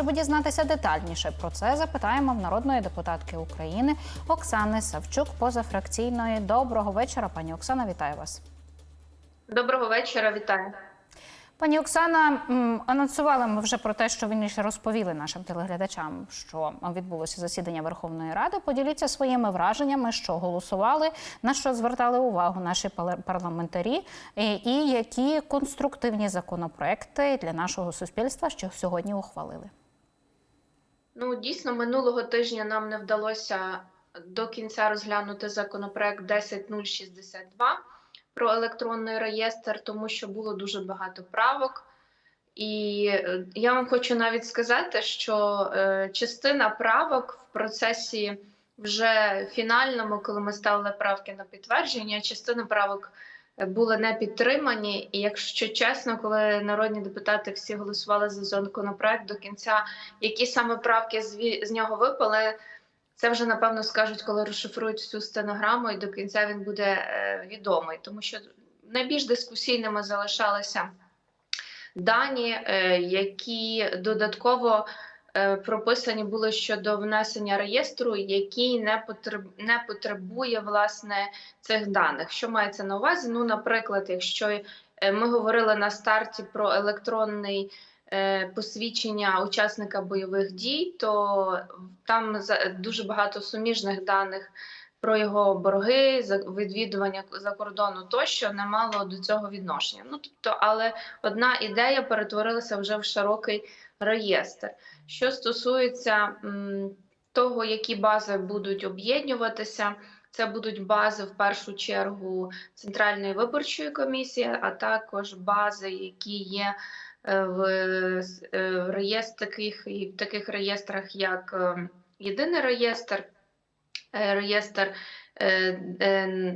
Щоб дізнатися детальніше про це, запитаємо в народної депутатки України Оксани Савчук, позафракційної. Доброго вечора, пані Оксана. Вітаю вас. Доброго вечора, вітаю. Пані Оксана, анонсували ми вже про те, що вірніше розповіли нашим телеглядачам, що відбулося засідання Верховної Ради. Поділіться своїми враженнями, що голосували, на що звертали увагу наші парламентарі, е, і які конструктивні законопроекти для нашого суспільства що сьогодні ухвалили. Ну дійсно минулого тижня нам не вдалося до кінця розглянути законопроект 10062 про електронний реєстр, тому що було дуже багато правок. І е, я вам хочу навіть сказати, що е, частина правок в процесі вже фінальному, коли ми ставили правки на підтвердження, частина правок були не підтримані. І якщо чесно, коли народні депутати всі голосували за законопроект до кінця, які саме правки з, з нього випали, це вже напевно скажуть, коли розшифрують всю стенограму, і до кінця він буде е, відомий, тому що найбільш дискусійними залишалися дані, е, які додатково прописані були щодо внесення реєстру, який не потреб... не потребує власне цих даних. Що мається на увазі? Ну, наприклад, якщо е, ми говорили на старті про електронний е, посвідчення учасника бойових дій, то там дуже багато суміжних даних. Про його борги, відвідування за кордону тощо не мало до цього відношення. Ну тобто, але одна ідея перетворилася вже в широкий реєстр. Що стосується того, які бази будуть об'єднуватися, це будуть бази в першу чергу Центральної виборчої комісії, а також бази, які є е, в, е, реєстр таких, в таких реєстрах, як е, єдиний реєстр, реєстр,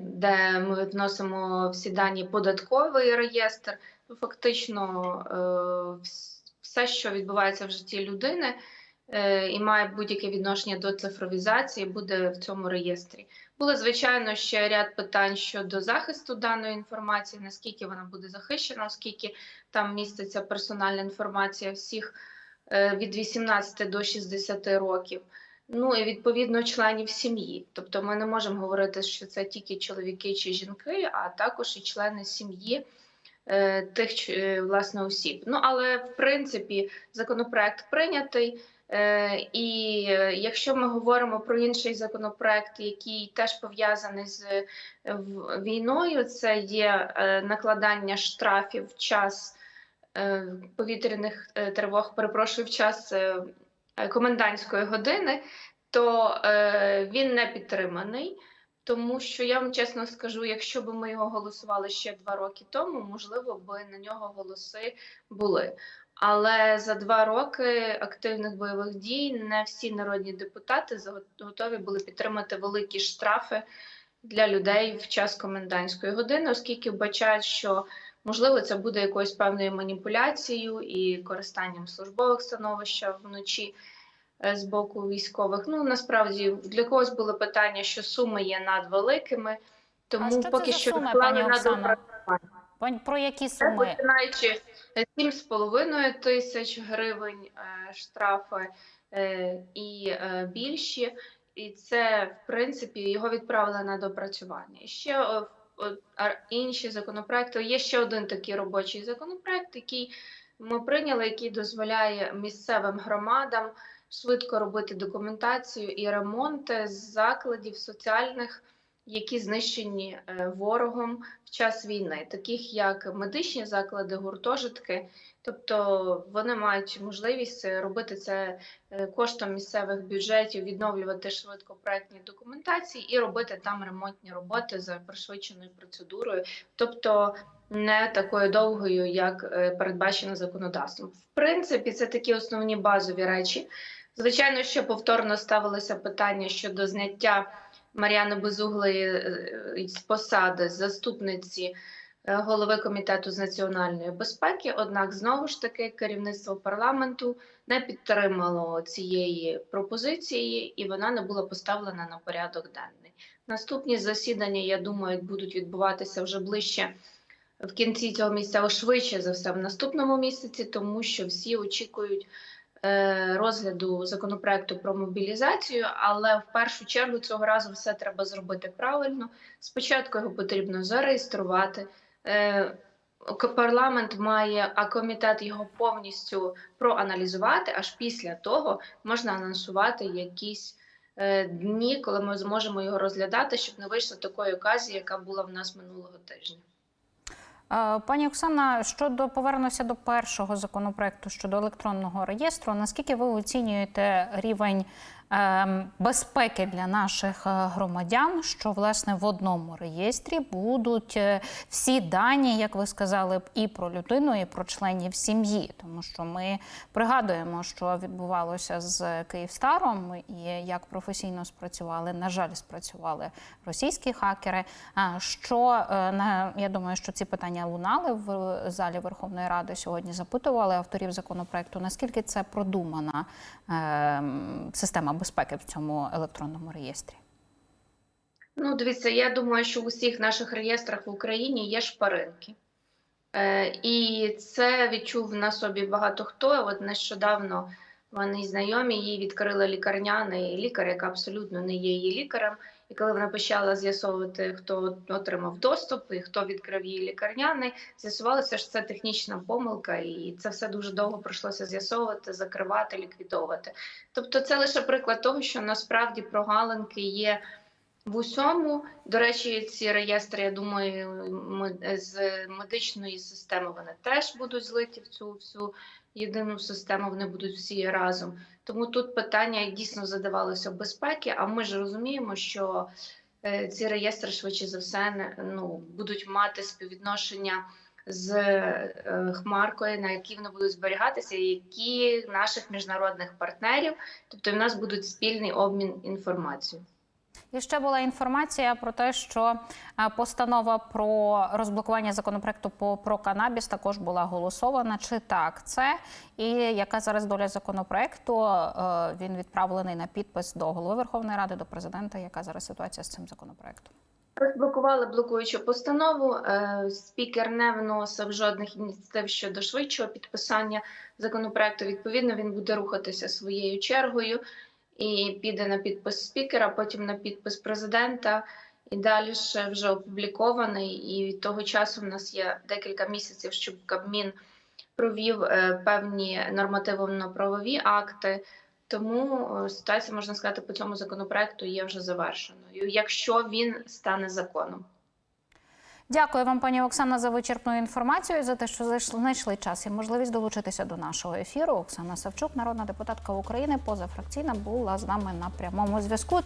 де ми вносимо всі дані податковий реєстр. Ну, Фактично, е, вс- все, що відбувається в житті людини, е, і має будь-яке відношення до цифровізації, буде в цьому реєстрі. Було звичайно ще ряд питань щодо захисту даної інформації, наскільки вона буде захищена, оскільки там міститься персональна інформація всіх е, від 18 до 60 років. Ну і відповідно членів сім'ї. Тобто ми не можемо говорити, що це тільки чоловіки чи жінки, а також і члени сім'ї тих е, власне осіб. Ну але в принципі законопроект прийнятий. Е, І е, якщо ми говоримо про інший законопроект, який теж пов'язаний з е, війною, це є е, накладання штрафів в час е, повітряних е, тривог, перепрошую, в час е, е, комендантської години, то е, він не підтриманий. Тому що я вам чесно скажу, якщо б ми його голосували ще два роки тому, можливо, би на нього голоси були. Але за два роки активних бойових дій не всі народні депутати готові були підтримати великі штрафи для людей в час комендантської години, оскільки вбачають, що можливо це буде якоюсь певною маніпуляцією і користанням службових становища вночі з боку військових. Ну насправді для когось було питання, що суми є надвеликими, тому а що поки це що суми, пані на Оксано? доопрацювання. Пань- Про які Це суми? починаючи з 7,5 тисяч гривень е, штрафи е, і е, більші. І це, в принципі, його відправили на допрацювання. Ще е, інші законопроекти. Є ще один такий робочий законопроект, який ми прийняли, який дозволяє місцевим громадам швидко робити документацію і ремонти з закладів соціальних, які знищені е, ворогом в час війни, таких як медичні заклади, гуртожитки. Тобто вони мають можливість е, робити це е, коштом місцевих бюджетів, відновлювати швидко проектні документації і робити там ремонтні роботи за пришвидшеною процедурою, тобто не такою довгою, як передбачено законодавством. В принципі, це такі основні базові речі. Звичайно, ще повторно ставилося питання щодо зняття Мар'яни Безуглої е, з посади заступниці е, голови комітету з національної безпеки. Однак, знову ж таки, керівництво парламенту не підтримало цієї пропозиції, і вона не була поставлена на порядок денний. Наступні засідання, я думаю, будуть відбуватися вже ближче в кінці цього місяця, швидше за все в наступному місяці, тому що всі очікують розгляду законопроекту про мобілізацію, але в першу чергу цього разу все треба зробити правильно. Спочатку його потрібно зареєструвати. Е, Парламент має, а комітет його повністю проаналізувати. Аж після того можна анонсувати якісь е, дні, коли ми зможемо його розглядати, щоб не вийшло такої оказії, яка була в нас минулого тижня. Е, Пані Оксана, щодо повернуся до першого законопроекту щодо електронного реєстру, наскільки ви оцінюєте рівень безпеки для наших е, громадян, що власне в одному реєстрі будуть е, всі дані, як ви сказали, і про людину, і про членів сім'ї, тому що ми пригадуємо, що відбувалося з Київстаром, і як професійно спрацювали, на жаль, спрацювали російські хакери. Що е, на я думаю, що ці питання лунали в залі Верховної Ради сьогодні. Запитували авторів законопроекту. Наскільки це продумана е, система безпеки в цьому електронному реєстрі? Ну, дивіться, я думаю, що в усіх наших реєстрах в Україні є шпаринки. Е, і це відчув на собі багато хто. От нещодавно вони знайомі їй відкрили лікарняний лікар, яка абсолютно не є її лікарем. І коли вона почала з'ясовувати, хто отримав доступ і хто відкрив її лікарняний, з'ясувалося, що це технічна помилка, і це все дуже довго прийшлося з'ясовувати, закривати, ліквідовувати. Тобто, це лише приклад того, що насправді прогалинки є в усьому. До речі, ці реєстри, я думаю, ми- з медичної системи вони теж будуть злиті в цю всю єдину систему, вони будуть всі разом. Тому тут питання дійсно задавалося безпеки. А ми ж розуміємо, що е, ці реєстри швидше за все ну, будуть мати співвідношення з е, хмаркою, на якій вони будуть зберігатися, які наших міжнародних партнерів, тобто в нас будуть спільний обмін інформацією. І ще була інформація про те, що е, постанова про розблокування законопроекту по про канабіс також була голосована. Чи так це? І яка зараз доля законопроекту? Е, Він відправлений на підпис до голови Верховної Ради, до президента. Яка зараз ситуація з цим законопроектом? Розблокували блокуючу постанову. Е, Спікер не вносив жодних ініціатив щодо швидшого підписання законопроекту. Відповідно, він буде рухатися своєю чергою і піде на підпис спікера, потім на підпис президента. І далі ще вже опублікований. І того часу в нас є декілька місяців, щоб Кабмін провів е, певні нормативно-правові акти. Тому е, ситуація, можна сказати, по цьому законопроекту є вже завершеною, якщо він стане законом. Дякую вам, пані Оксана, за вичерпну інформацію за те, що знайшли час і можливість долучитися до нашого ефіру. Оксана Савчук, народна депутатка України, позафракційна, була з нами на прямому зв'язку.